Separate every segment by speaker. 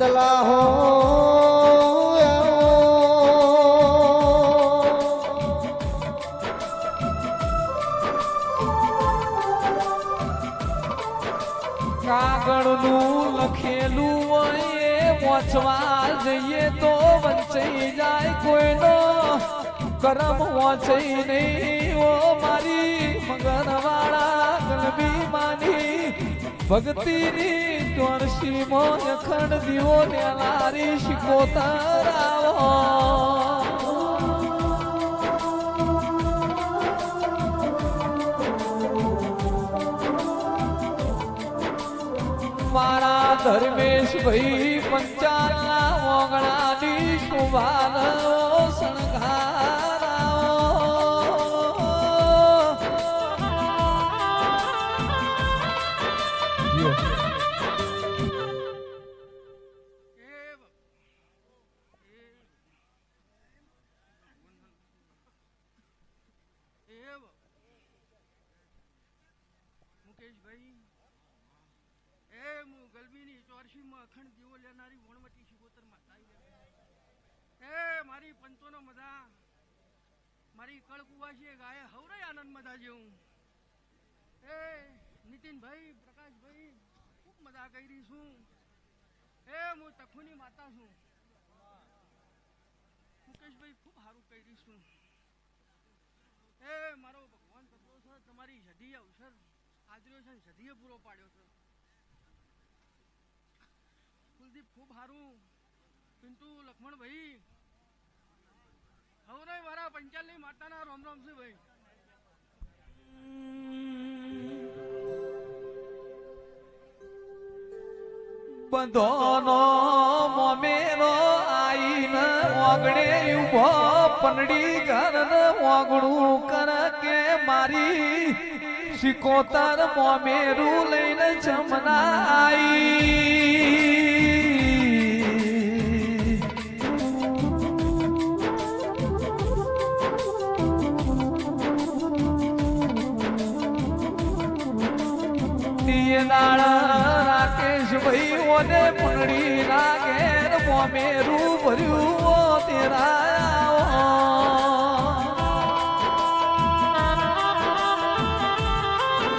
Speaker 1: બદલા હો
Speaker 2: કાગળનું લખેલું હોય એ વાંચવા જઈએ તો વંચાઈ જાય કોઈનો. કરમ વાંચાઈ નહીં ઓ મારી મગનવાળા ગલબી માની. ભક્તિની ચોરસીમાં ખંડ દીવો ને લારી શીખો તારાવો મારા ધર્મેશ ભાઈ પંચાલના મોગણાની શોભાનો
Speaker 3: એવ ચોરસીમાં અખંડ દીવો લેનારી વણવટી શિકોતર માતા એ મારી પંચોનો મધા, મારી કળકુવાસી ગાય હવરે આનંદ મધા જેવું. એ નીતિનભાઈ કરી છું. એ, હું તખુની માતા છું. મુકેશભાઈ, ખૂબ સારું કરી છું. એ, મારો ભગવાન કરતો છે, તમારી સધી અવસર આદર્યો છે સધીએ પૂરો પાડ્યો છે. કુલદીપ, ખૂબ સારું. પિન્ટુ લક્ષ્મણભાઈ હવરાય વાળા પંચાલની માતાના રોમ રોમ છે
Speaker 2: બંધોનો મોમેરો આઈને ઓગણે ઊભો પનડી ઘરન ઓગણું કર કે મારી શિકોતર મોમેરું લઈને જમના આઈ દિયનાળ રાકેશ ભાઈ ઓને પુનડી ના ઘેર મોમેરું ભર્યું તેરા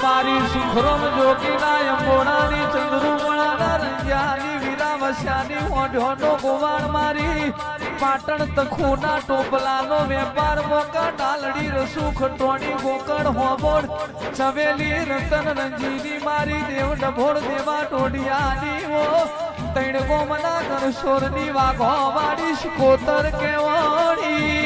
Speaker 2: મારી સુખરમ જોગીના અંબોડાની રંજાની વીરા વસ્યાની ઓઢોનો ગોવાણ મારી, પાટણ તખુના ટોપલાનો વેપાર મોકા ડાલડી રસુ ખટોણી ગોકળ હોબોડ ચવેલી, રતન રંજીની મારી, દેવ ડભોળ, દેવા ટોડિયાની ઓ. તૈણ ગોમના ગરસોરની વાઘો વાડી શિકોતર કેવાણી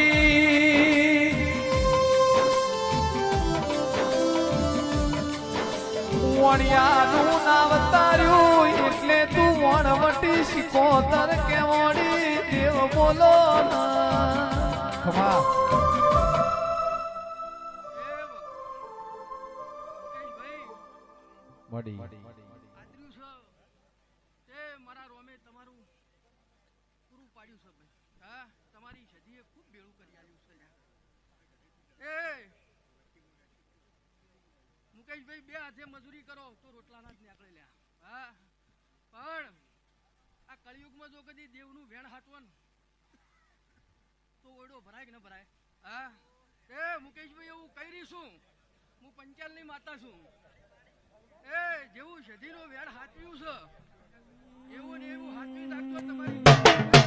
Speaker 2: વણિયાનું નામ તાર્યું એટલે તું વણવટી શિકોતર કે વણી દેવ બોલો ખમા
Speaker 3: તે મારા રોમે તમારું પૂરું પાડ્યું છે ભાઈ. હા તમારી સદીએ ખૂબ ભેળું કરી આવ્યું છે એ મુકેશભાઈ બે હાથે મજૂરી કરો તો રોટલાના જ નીકળે લ્યા. હા? પણ આ કળિયુગમાં જો કદી દેવનું વેણ હાટવાનું તો ઓરડો ભરાય કે ન ભરાય? હા? એ મુકેશભાઈ, એવું કરી શું? હું પંચાલની માતા છું. એ જેવું સધીનો વેણ હાચવ્યું છે. એવું ને એવું હાચવી રાખજો તમારી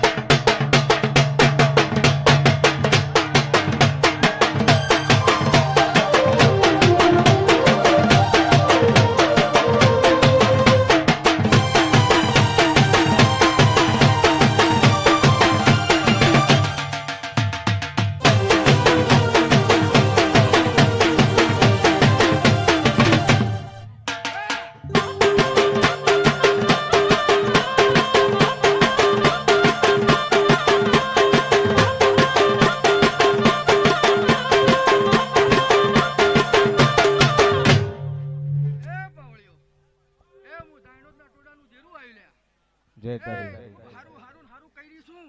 Speaker 2: જય તારી
Speaker 3: હારું હારું ને હારું કરી છું.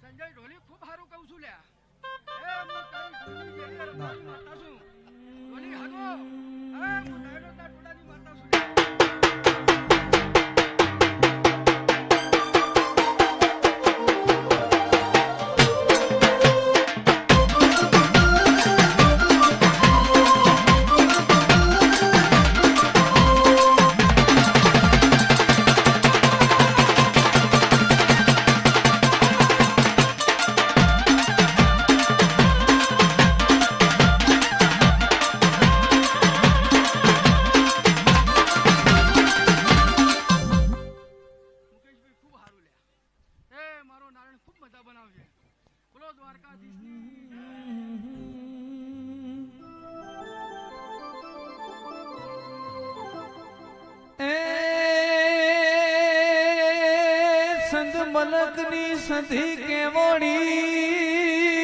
Speaker 3: સંજય ઢોલી ખૂબ હારું કહું છું લ્યા. એ હું તારી ઢોલી જેવી રમવાની માતા છું. ઢોલી હાગો.
Speaker 2: પલકની સધી કેવડી